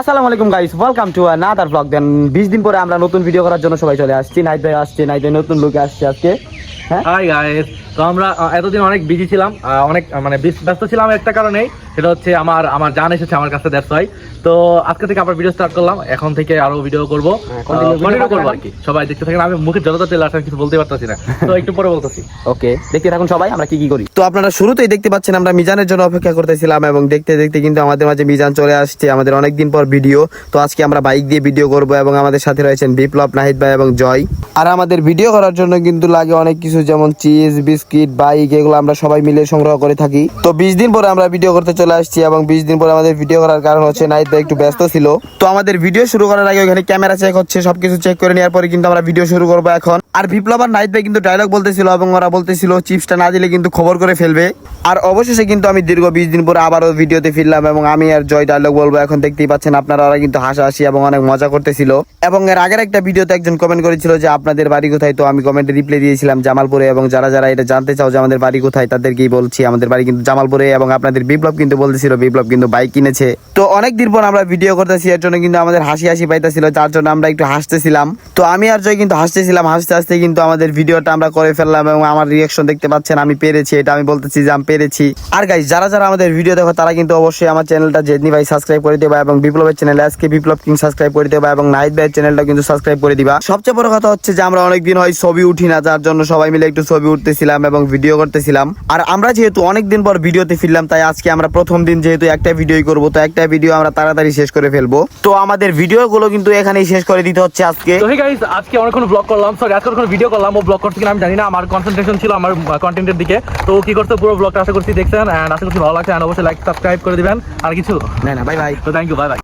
আসসালামু আলাইকুম guys welcome to another blog then বিশ দিন পরে আমরা নতুন ভিডিও করার জন্য সবাই চলে আসছি। নাইট ভাই আসছে, নাইট ভাই নতুন লুকে আসছে আজকে। হ্যাঁ? হাই গাইস তো আমরা এতদিন অনেক বিজি ছিলাম অনেক মানে ব্যস্ত ছিলাম একটা কারণেই সেটা হচ্ছে আমার আমার জান এসেছে আমার কাছে দ্যাটস হয় তো আজকে থেকে আবার ভিডিও স্টার্ট করলাম এখন থেকে আরও ভিডিও করব। হ্যাঁ, কন্টিনিউ করব। আর কি। সবাই দেখতে থাকেন আমি মুখে যতটা তেল আসে আমি কিছু বলতে পারতেছি না। তো একটু পরে বলতেছি। ওকে দেখতে থাকুন সবাই আমরা কি কি করি। তো আপনারা শুরুতেই দেখতে পাচ্ছেন আমরা মিজানের জন্য অপেক্ষা করতেছিলাম এবং দেখতে দেখতে কিন্তু আমাদের মাঝে মিজান চলে আসছে আমাদের অনেকদিন পর ভিডিও তো আজকে আমরা বাইক দিয়ে ভিডিও করব এবং আমাদের সাথে রয়েছেন বিপ্লব নাহিদ ভাই এবং জয়। আর আমাদের ভিডিও করার জন্য কিন্তু লাগে অনেক কিছু, যেমন চিজ বিস্কিট বাইক এগুলো আমরা সবাই মিলে সংগ্রহ করে থাকি। তো বিশ দিন পরে আমরা ভিডিও করতে চলে আসছি এবং বিশ দিন পরে আমাদের ভিডিও করার কারণ হচ্ছে ভাই একটু ব্যস্ত ছিল। তো আমাদের ভিডিও শুরু করার আগে ওখানে ক্যামেরা চেক হচ্ছে, সবকিছু চেক করে নেওয়ার পরে কিন্তু আমরা ভিডিও শুরু করব এখন। আর বিপ্লব আর নাহিদ ভাই কিন্তু ডায়লগ বলতেছিল এবং ওরা বলতেছিল চিপসটা না দিলে কিন্তু খবর করে ফেলবে। আর অবশেষে কিন্তু আমি দীর্ঘ বিশ দিন পরে আবারও ভিডিওতে ফিরলাম এবং আমি আর জয় ডায়লগ বলব। এখন দেখতেই পাচ্ছেন আপনারা ওরা কিন্তু হাসাহাসি এবং অনেক মজা করতেছিল। এবং এর আগের একটা ভিডিওতে একজন কমেন্ট করেছিল যে আপনাদের বাড়ি কোথায়? তো আমি কমেন্টে রিপ্লাই দিয়েছিলাম জামালপুরে এবং যারা যারা এটা জানতে চাও যে আমাদের বাড়ি কোথায়, তাদেরকেই বলছি, আমাদের বাড়ি কিন্তু জামালপুরে এবং আপনাদের বিপ্লব কিন্তু বলতেছিল, বিপ্লব কিন্তু বাইক কিনেছে। তো অনেক দিন পর আমরা ভিডিও করতেছি, এর জন্য কিন্তু আমাদের হাসি হাসি পাইতেছিল, যার জন্য আমরা একটু হাসতেছিলাম। তো আমি আর জয় কিন্তু হাসতেছিলাম, হাসতে হাসতে কিন্তু আমাদের ভিডিওটা আমরা করে ফেললাম এবং আমার রিয়াকশন দেখতে পাচ্ছেন, আমি পেরেছি, এটা আমি বলতেছি যে আমি পেরেছি। আর গাইজ যারা যারা আমাদের ভিডিও দেখো, তারা কিন্তু অবশ্যই আমার চ্যানেলটা জেদনি ভাই সাবস্ক্রাইব করে দেবা এবং বিপ্লবের চ্যানেল আজকে বিপ্লব কিং সাবস্ক্রাইব করে দেবা এবং নাহিদ ভাইয়ের চ্যানেলটা কিন্তু সাবস্ক্রাইব করে দিবা। সবচেয়ে বড় কথা হচ্ছে যে আমরা অনেকদিন হয় ছবি উঠি না যার জন্য সবাই মিলে একটু ছবি উঠতেছিলাম এবং ভিডিও করতেছিলাম। আর আমরা যেহেতু অনেকদিন পর ভিডিওতে ফিরলাম তাই আজকে আমরা প্রথম দিন যেহেতু একটা ভিডিওই করব তো একটা ভিডিও আমরা তাড়াতাড়ি শেষ করে ফেলব। তো আমাদের ভিডিওগুলো কিন্তু এখানেই শেষ করে দিতে হচ্ছে আজকে। তো গাইস আজকে অনেকক্ষণ ব্লগ করলাম। সরি আজকে কোনো ভিডিও করলাম। ও ব্লগ করছে কিনা আমি জানি না আমার কনসেন্ট্রেশন ছিল আমার কন্টেন্টের দিকে। তো কি করতে পুরো ব্লগটা আশা করছি দেখছেন এন্ড আশা করছি ভালো লাগছে এন্ড অবশ্যই লাইক সাবস্ক্রাইব করে দিবেন। আর কিছু? না না বাই বাই তো থ্যাংক ইউ বাই বাই